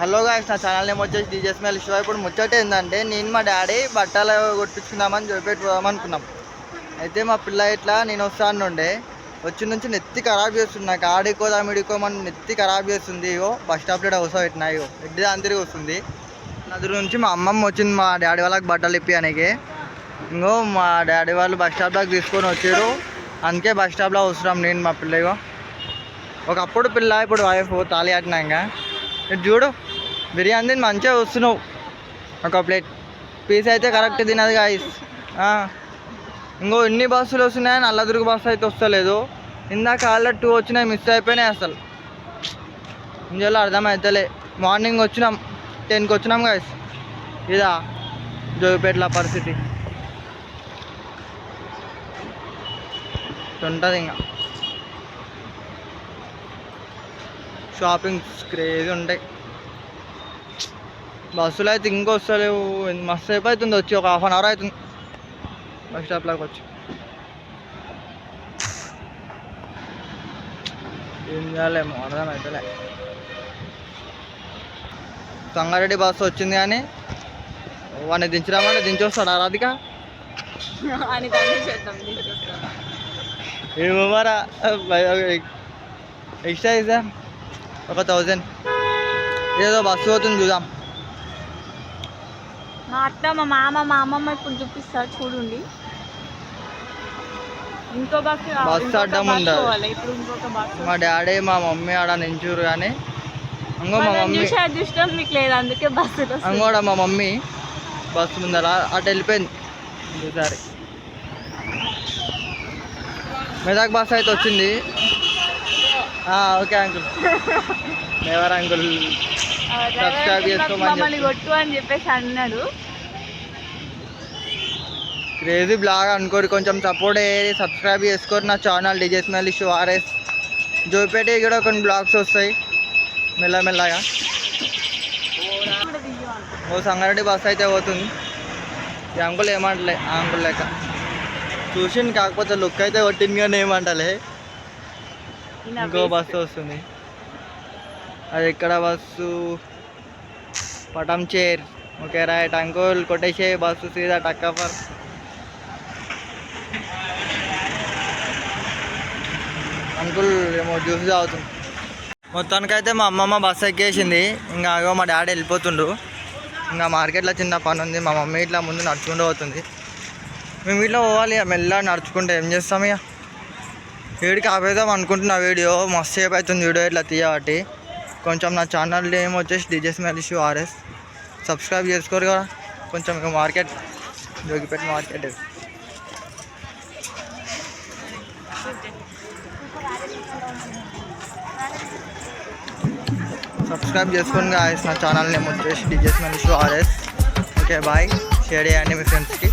Hello guys నా channel name వచ్చేసి DJ smell show ఇప్పుడు ముచ్చట ఏంటంటే నేను మా డాడీ బట్టలు కొట్టించుకుందామని చూపెట్టి పోదాం అనుకున్నాం. అయితే మా పిల్ల ఇట్లా నేను వస్తాను ఉండే. వచ్చి నుంచి నెత్తి ఖరాబ్ చేస్తుంది. నాకు ఆడికోదాం ఇడికోమని నెత్తి ఖరాబ్ చేస్తుంది. ఇగో బస్ స్టాప్లో అవసరం పెట్టినా ఇగో ఎడ్డి దాని తిరిగి వస్తుంది. నదురు నుంచి మా అమ్మమ్మ వచ్చింది మా డాడీ వాళ్ళకి బట్టలు ఇప్పియానికి. ఇంకో మా డాడీ వాళ్ళు బస్ స్టాప్ దాకా తీసుకొని వచ్చారు అందుకే బస్ స్టాప్లో వస్తున్నాం నేను మా పిల్లగో ఒకప్పుడు పిల్ల ఇప్పుడు వైఫ్ తాళి ఆటినాక ఇటు చూడు. బిర్యానీ తిని మంచిగా వస్తున్నావు ఒక ప్లేట్. పీస్ అయితే కరెక్ట్ తినదు గాయస్ ఇంకో ఎన్ని బస్సులు వస్తున్నాయి నల్లదుర్గ బస్సు అయితే వస్తలేదు. ఇందాక ఆల్రెడీ టూ వచ్చినాయి మిస్ అయిపోయినాయి అసలు. ఇందులో అర్థమవుతలే మార్నింగ్ వచ్చినాం టెన్కి వచ్చినాం గాయస్ ఇదా జోగిపేట్ల పరిస్థితి. ఉంటుంది ఇంకా. షాపింగ్ క్రేజ్ ఉంటాయి. బస్సులు అయితే ఇంకొస్తలేవు మస్తు సేపు అవుతుంది వచ్చి ఒక హాఫ్ అన్ అవర్ అవుతుంది బస్ స్టాప్లోకి వచ్చి ఏం చేయాలేమో అర్థం అవుతలే సంగారెడ్డి బస్సు వచ్చింది కానీ వాడిని దించరామంటే దించొస్తాడా రాధిక ఏమో మరా ఎక్స్ట్రా ఇస్తా ఒక థౌజండ్ ఏదో బస్సు పోతుంది చూద్దాం మా అత్త మా మామ మా అమ్మమ్మ ఇప్పుడు చూపిస్తా చూడండి. ఇంకో బస్సు బస్సు ఇంకొక అడ్డం. పోవాలి. ఇప్పుడు ఇంకొక బస్సు మా డాడీ మా మమ్మీ ఆడ నించూరు కానీ ఇంకో మా మమ్మీ. చూసే అదృష్టం మీకు లేదు అందుకే బస్సులు వస్తాయి. అంగోడ మా మమ్మీ బస్సు ముందర అటు వెళ్ళిపోయింది. ఇంకోసారి మెదక్ బస్ అయితే వచ్చింది. Okay uncle. ఎవరు అంకుల్. మమ్మల్ని. కొట్టు అని చెప్పేసి అన్నాడు క్రేజీ బ్లాగ్ అనుకోరు కొంచెం సపోర్ట్ అయ్యేది సబ్స్క్రైబ్ చేసుకోరు నా channel DJ smell issue RS జోపేట కూడా కొన్ని బ్లాగ్స్ వస్తాయి మెల్లమెల్లగా. ఓ సంగారెడ్డి బస్ అయితే పోతుంది ఈ అంకుల్ ఏమంటలే ఆ అంకుల్ లెక్క చూసింది కాకపోతే లుక్ అయితే కొట్టింది కానీ ఏమంటలే ఇంకో. బస్సు వస్తుంది అది ఎక్కడ బస్సు? పటం చేర్ ఓకే రైట్. అంకుల్ కొట్టేసే బస్సు సీదా టక్కఫర్ అంకుల్ ఏమో జ్యూస్ తాగుతుంది మొత్తానికైతే మా అమ్మమ్మ బస్సు ఎక్కేసింది. ఇంకా అగో మా డాడీ వెళ్ళిపోతుండు. ఇంకా మార్కెట్లో చిన్న పని ఉంది మా మమ్మీ ఇట్లా ముందు నడుచుకుంటూ పోతుంది. మేము ఇట్లా పోవాలి. ఇక మెల్లగా నడుచుకుంటే ఏం చేస్తాం ఇక వీడికి ఆపేద్దాం అనుకుంటున్నా వీడియో. మస్తు సేపు అవుతుంది వీడియో ఇట్లా తీయబట్టి. కొంచెం నా ఛానల్ నేమ్ వచ్చేసి DJ smell issue RS subscribe చేసుకోరు కదా కొంచెం ఇక మార్కెట్ జోగిపేట మార్కెట్ ఇది. సబ్స్క్రైబ్ చేసుకోండి guys. నా ఛానల్ నేమ్ వచ్చేసి DJ smell issue RS okay bye share చేయండి మీ ఫ్రెండ్స్కి